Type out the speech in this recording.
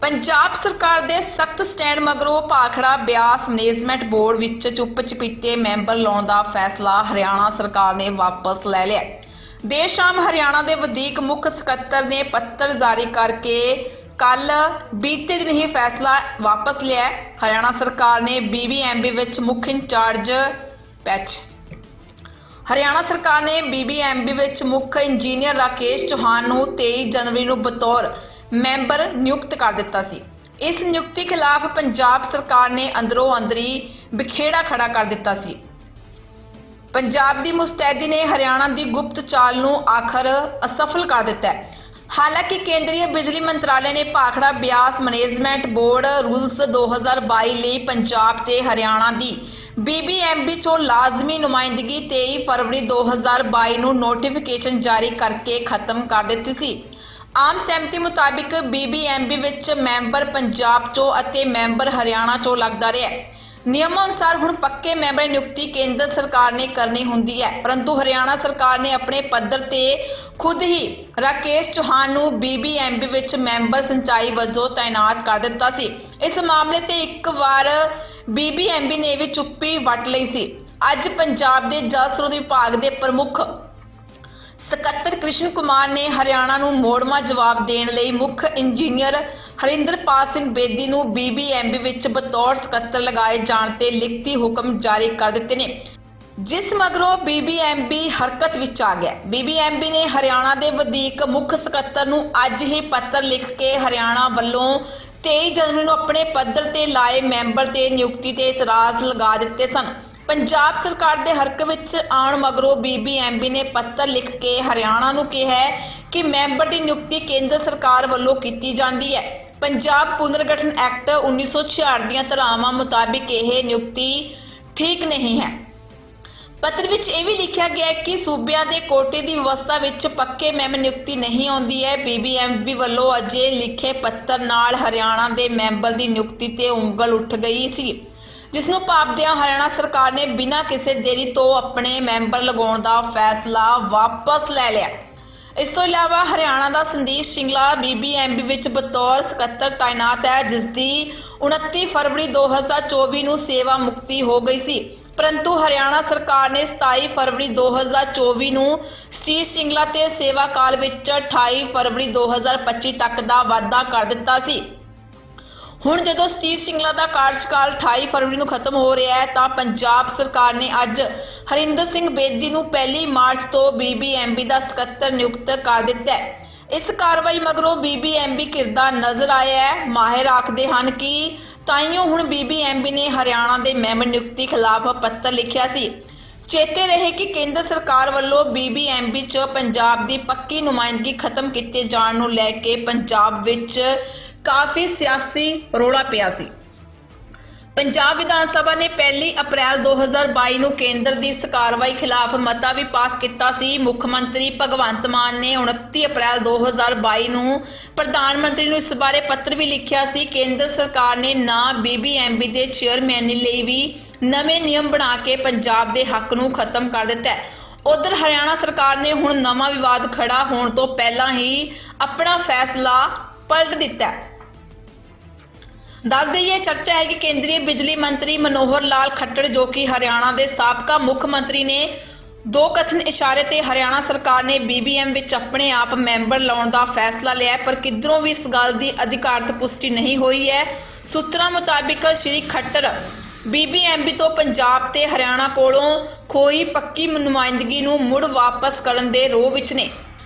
ਪੰਜਾਬ ਸਰਕਾਰ ਦੇ ਸਖਤ ਸਟੈਂਡ ਮਗਰੋਂ ਭਾਖੜਾ ਬਿਆਸ ਮੈਨੇਜਮੈਂਟ ਬੋਰਡ ਵਿੱਚ ਚੁੱਪ ਚਪੀਤੇ ਮੈਂਬਰ ਲਾਉਣ ਦਾ ਫੈਸਲਾ ਹਰਿਆਣਾ ਸਰਕਾਰ ਨੇ ਵਾਪਸ ਲੈ ਲਿਆ ਹੈ। ਦੇਰ ਸ਼ਾਮ ਹਰਿਆਣਾ ਦੇ ਵਧੀਕ ਮੁੱਖ ਸਕੱਤਰ ਨੇ ਪੱਤਰ ਜਾਰੀ ਕਰਕੇ ਕੱਲ ਬੀਤੇ ਦਿਨ ਹੀ ਫੈਸਲਾ ਵਾਪਸ ਲਿਆ ਹਰਿਆਣਾ ਸਰਕਾਰ ਨੇ ਬੀਬੀਐਮਬੀ ਵਿੱਚ ਮੁੱਖ ਇੰਚਾਰਜ ਪੈਚ ਹਰਿਆਣਾ ਸਰਕਾਰ ਨੇ ਬੀਬੀਐਮਬੀ ਵਿੱਚ ਮੁੱਖ ਇੰਜੀਨੀਅਰ ਰਾਕੇਸ਼ ਚੌਹਾਨ ਨੂੰ 23 ਜਨਵਰੀ ਨੂੰ ਬਤੌਰ ਮੈਂਬਰ ਨਿਯੁਕਤ ਕਰ ਦਿੱਤਾ ਸੀ। ਇਸ ਨਿਯੁਕਤੀ ਖਿਲਾਫ ਪੰਜਾਬ ਸਰਕਾਰ ਨੇ ਅੰਦਰੋਂ ਅੰਦਰੀ ਵਿਖੇੜਾ ਖੜਾ ਕਰ ਦਿੱਤਾ ਸੀ। ਪੰਜਾਬ ਦੀ ਮੁਸਤੈਦੀ ਨੇ ਹਰਿਆਣਾ ਦੀ ਗੁਪਤ ਚਾਲ ਨੂੰ ਆਖਰ ਅਸਫਲ ਕਰ ਦਿੱਤਾ ਹੈ। ਹਾਲਾਂਕਿ ਕੇਂਦਰੀ ਬਿਜਲੀ ਮੰਤਰਾਲੇ ਨੇ Bhakra Beas management board rules 2022 ਲਈ ਪੰਜਾਬ ਤੇ ਹਰਿਆਣਾ ਦੀ ਬੀਬੀਐਮਬੀ ਚੋਂ ਲਾਜ਼ਮੀ ਨੁਮਾਇੰਦਗੀ 23 ਫਰਵਰੀ 2022 ਨੂੰ ਨੋਟੀਫਿਕੇਸ਼ਨ ਜਾਰੀ ਕਰਕੇ ਖਤਮ ਕਰ ਦਿੱਤੀ ਸੀ। ਆਮ ਸਹਿਮਤੀ ਮੁਤਾਬਿਕ ਬੀਬੀਐਮਬੀ ਵਿੱਚ ਮੈਂਬਰ ਪੰਜਾਬ ਚੋਂ ਅਤੇ ਮੈਂਬਰ ਹਰਿਆਣਾ ਚੋਂ ਲੱਗਦਾ ਰਿਹਾ ਹੈ। ਨਿਯਮਾਂ ਅਨੁਸਾਰ ਹੁਣ ਪੱਕੇ ਮੈਂਬਰ ਦੀ ਨਿਯੁਕਤੀ ਕੇਂਦਰ ਸਰਕਾਰ ਨੇ ਕਰਨੀ ਹੁੰਦੀ ਹੈ। ਪਰੰਤੂ ਹਰਿਆਣਾ ਸਰਕਾਰ ਨੇ ਆਪਣੇ ਪੱਧਰ ਤੇ ਖੁਦ ਹੀ ਰਾਕੇਸ਼ ਚੌਹਾਨ ਨੂੰ ਬੀਬੀਐਮਬੀ ਵਿੱਚ ਮੈਂਬਰ ਸਿੰਚਾਈ ਵਜੋਂ ਤਾਇਨਾਤ ਕਰ ਦਿੱਤਾ ਸੀ। ਇਸ ਮਾਮਲੇ ਤੇ ਇੱਕ ਵਾਰ ਬੀਬੀਐਮਬੀ ਨੇ ਵੀ ਚੁੱਪੀ ਵੱਟ ਲਈ ਸੀ। ਅੱਜ ਪੰਜਾਬ ਦੇ ਜਲ ਸਰੋਤ ਵਿਭਾਗ ਦੇ ਪ੍ਰਮੁੱਖ ਸਕੱਤਰ ਕ੍ਰਿਸ਼ਨ ਕੁਮਾਰ ਨੇ ਹਰਿਆਣਾ ਨੂੰ ਮੋੜਮਾ ਜਵਾਬ ਦੇਣ ਲਈ ਮੁੱਖ ਇੰਜੀਨੀਅਰ ਹਰਿੰਦਰਪਾਲ ਸਿੰਘ ਬੇਦੀ ਨੂੰ ਬੀਬੀਐਮਬੀ ਵਿੱਚ ਬਤੌਰ ਸਕੱਤਰ ਲਗਾਏ ਜਾਣ ਤੇ ਲਿਖਤੀ ਹੁਕਮ ਜਾਰੀ ਕਰ ਦਿੱਤੇ ਨੇ। ਜਿਸ ਮਗਰੋਂ ਬੀਬੀਐਮਬੀ ਹਰਕਤ ਵਿੱਚ ਆ ਗਿਆ। ਬੀਬੀਐਮਬੀ ਨੇ ਹਰਿਆਣਾ ਦੇ ਵਧੀਕ ਮੁੱਖ ਸਕੱਤਰ ਨੂੰ ਅੱਜ ਹੀ ਪੱਤਰ ਲਿਖ ਕੇ ਹਰਿਆਣਾ ਵੱਲੋਂ 23 ਜਨਵਰੀ ਨੂੰ ਆਪਣੇ ਪੱਧਰ ਤੇ ਲਾਏ ਮੈਂਬਰ ਤੇ ਨਿਯੁਕਤੀ ਤੇ ਇਤਰਾਜ਼ ਲਗਾ ਦਿੱਤੇ ਸਨ। ਪੰਜਾਬ ਸਰਕਾਰ ਦੇ ਹਰਕ ਵਿੱਚ ਆਉਣ ਮਗਰੋਂ ਬੀਬੀਐਮਬੀ ਨੇ ਪੱਤਰ ਲਿਖ ਕੇ ਹਰਿਆਣਾ ਨੂੰ ਕਿਹਾ ਹੈ ਕਿ ਮੈਂਬਰ ਦੀ ਨਿਯੁਕਤੀ ਕੇਂਦਰ ਸਰਕਾਰ ਵੱਲੋਂ ਕੀਤੀ ਜਾਂਦੀ ਹੈ। ਪੰਜਾਬ ਪੁਨਰਗਠਨ ਐਕਟ 1966 ਦੀਆਂ ਧਾਰਾਵਾਂ ਮੁਤਾਬਿਕ ਇਹ ਨਿਯੁਕਤੀ ਠੀਕ ਨਹੀਂ ਹੈ। ਪੱਤਰ ਵਿੱਚ ਇਹ ਵੀ ਲਿਖਿਆ ਗਿਆ ਕਿ ਸੂਬਿਆਂ ਦੇ ਕੋਟੇ ਦੀ ਵਿਵਸਥਾ ਵਿੱਚ ਪੱਕੇ ਮੈਂਬਰ ਨਿਯੁਕਤੀ ਨਹੀਂ ਆਉਂਦੀ ਹੈ। ਬੀਬੀਐਮਬੀ ਵੱਲੋਂ ਅਜੇ ਲਿਖੇ ਪੱਤਰ ਨਾਲ ਹਰਿਆਣਾ ਦੇ ਮੈਂਬਰ ਦੀ ਨਿਯੁਕਤੀ ਤੇ ਉਂਗਲ ਉੱਠ ਗਈ ਸੀ। ਜਿਸ ਨੂੰ ਭਾਪਦਿਆਂ ਹਰਿਆਣਾ ਸਰਕਾਰ ਨੇ ਬਿਨਾਂ ਕਿਸੇ ਦੇਰੀ ਤੋਂ ਆਪਣੇ ਮੈਂਬਰ ਲਗਾਉਣ ਦਾ ਫੈਸਲਾ ਵਾਪਸ ਲੈ ਲਿਆ। ਇਸ ਤੋਂ ਇਲਾਵਾ ਹਰਿਆਣਾ ਦਾ ਸੰਦੀਪ ਸਿੰਗਲਾ ਬੀਬੀਐਮਬੀ ਵਿੱਚ ਬਤੌਰ ਸਕੱਤਰ ਤਾਇਨਾਤ ਹੈ ਜਿਸ ਦੀ 29 ਫਰਵਰੀ 2024 ਨੂੰ ਸੇਵਾ ਮੁਕਤੀ ਹੋ ਗਈ ਸੀ। ਪਰੰਤੂ ਹਰਿਆਣਾ ਸਰਕਾਰ ਨੇ 27 ਫਰਵਰੀ 2024 ਨੂੰ ਸ੍ਰੀ ਸਿੰਗਲਾ ਤੇ ਸੇਵਾ ਕਾਲ ਵਿੱਚ 28 ਫਰਵਰੀ 2025 ਤੱਕ ਦਾ ਵਾਅਦਾ ਕਰ ਦਿੱਤਾ ਸੀ। ਹੁਣ ਜਦੋਂ ਸਤੀਸ਼ ਸਿੰਗਲਾ ਦਾ ਕਾਰਜਕਾਲ 28 ਫਰਵਰੀ ਨੂੰ ਖਤਮ ਹੋ ਰਿਹਾ ਹੈ, ਤਾਂ ਪੰਜਾਬ ਸਰਕਾਰ ਨੇ ਅੱਜ ਹਰਿੰਦਰ ਸਿੰਘ ਬੇਦੀ ਨੂੰ 1 ਮਾਰਚ ਤੋਂ ਬੀਬੀਐਮਬੀ ਦਾ ਸਕੱਤਰ ਨਿਯੁਕਤ ਕਰ ਦਿੱਤਾ ਹੈ। ਇਸ ਕਾਰਵਾਈ ਮਗਰੋਂ ਬੀਬੀਐਮਬੀ ਕਿਰਦਾ ਨਜ਼ਰ ਆਇਆ ਹੈ। ਮਾਹਿਰ ਆਖਦੇ ਹਨ ਕਿ ਤਾਈਓ ਹੁਣ ਬੀਬੀਐਮਬੀ ਨੇ ਹਰਿਆਣਾ ਦੇ ਮੈਂਬਰ ਨਿਯੁਕਤੀ ਖਿਲਾਫ ਪੱਤਰ ਲਿਖਿਆ ਸੀ। ਚੇਤੇ ਰਹੇ ਕਿ ਕੇਂਦਰ ਸਰਕਾਰ ਵੱਲੋਂ ਬੀਬੀਐਮਬੀ 'ਚ ਪੰਜਾਬ ਦੀ ਪੱਕੀ ਨੁਮਾਇੰਦਗੀ ਖਤਮ ਕੀਤੇ ਜਾਣ ਨੂੰ ਲੈ ਕੇ ਪੰਜਾਬ ਵਿੱਚ ਕਾਫੀ ਸਿਆਸੀ ਰੋਲਾ ਪਿਆ ਸੀ। ਪੰਜਾਬ ਵਿਧਾਨ ਸਭਾ ਨੇ ਪਹਿਲੀ ਅਪ੍ਰੈਲ 2022 ਨੂੰ ਕੇਂਦਰ ਦੀ ਇਸ ਕਾਰਵਾਈ ਖਿਲਾਫ ਮਤਾ ਵੀ ਪਾਸ ਕੀਤਾ ਸੀ। ਮੁੱਖ ਮੰਤਰੀ ਭਗਵੰਤ ਮਾਨ ਨੇ 29 ਅਪ੍ਰੈਲ 2022 ਨੂੰ ਪ੍ਰਧਾਨ ਮੰਤਰੀ ਨੂੰ ਇਸ ਬਾਰੇ ਪੱਤਰ ਵੀ ਲਿਖਿਆ ਸੀ। ਕੇਂਦਰ ਸਰਕਾਰ ਨੇ ਨਾ ਬੀਬੀਐਮਬੀ ਦੇ ਚੇਅਰਮੈਨ ਲਈ ਵੀ ਨਵੇਂ ਨਿਯਮ ਬਣਾ ਕੇ ਪੰਜਾਬ ਦੇ ਹੱਕ ਨੂੰ ਖਤਮ ਕਰ ਦਿੱਤਾ ਹੈ। ਉਧਰ ਹਰਿਆਣਾ ਸਰਕਾਰ ਨੇ ਹੁਣ ਨਵਾਂ ਵਿਵਾਦ ਖੜਾ ਹੋਣ ਤੋਂ ਪਹਿਲਾਂ ਹੀ ਆਪਣਾ ਫੈਸਲਾ ਪਲਟ ਦਿੱਤਾ ਹੈ। ਦੱਸ ਦਈਏ, ਚਰਚਾ ਹੈ ਕਿ ਕੇਂਦਰੀ ਬਿਜਲੀ ਮੰਤਰੀ ਮਨੋਹਰ ਲਾਲ ਖੱਟੜ, ਜੋ ਕਿ ਹਰਿਆਣਾ ਦੇ ਸਾਬਕਾ ਮੁੱਖ ਮੰਤਰੀ ਨੇ, ਦੋ ਕਥਨ ਇਸ਼ਾਰੇ ਤੇ ਹਰਿਆਣਾ ਸਰਕਾਰ ਨੇ ਬੀਬੀਐਮ ਵਿੱਚ ਆਪਣੇ ਆਪ ਮੈਂਬਰ ਲਾਉਣ ਦਾ ਫੈਸਲਾ ਲਿਆ ਪਰ ਕਿਧਰੋਂ ਵੀ ਇਸ ਗੱਲ ਦੀ ਅਧਿਕਾਰਤ ਪੁਸ਼ਟੀ ਨਹੀਂ ਹੋਈ ਹੈ। ਸੂਤਰਾਂ ਮੁਤਾਬਿਕ ਸ਼੍ਰੀ ਖੱਟਰ ਬੀਬੀਐਮਬੀ ਤੋਂ ਪੰਜਾਬ ਤੇ ਹਰਿਆਣਾ ਕੋਲੋਂ ਖੋਈ ਪੱਕੀ ਨੁਮਾਇੰਦਗੀ ਨੂੰ ਮੁੜ ਵਾਪਸ ਕਰਨ ਦੇ ਰੋਹ ਵਿੱਚ ਨੇ।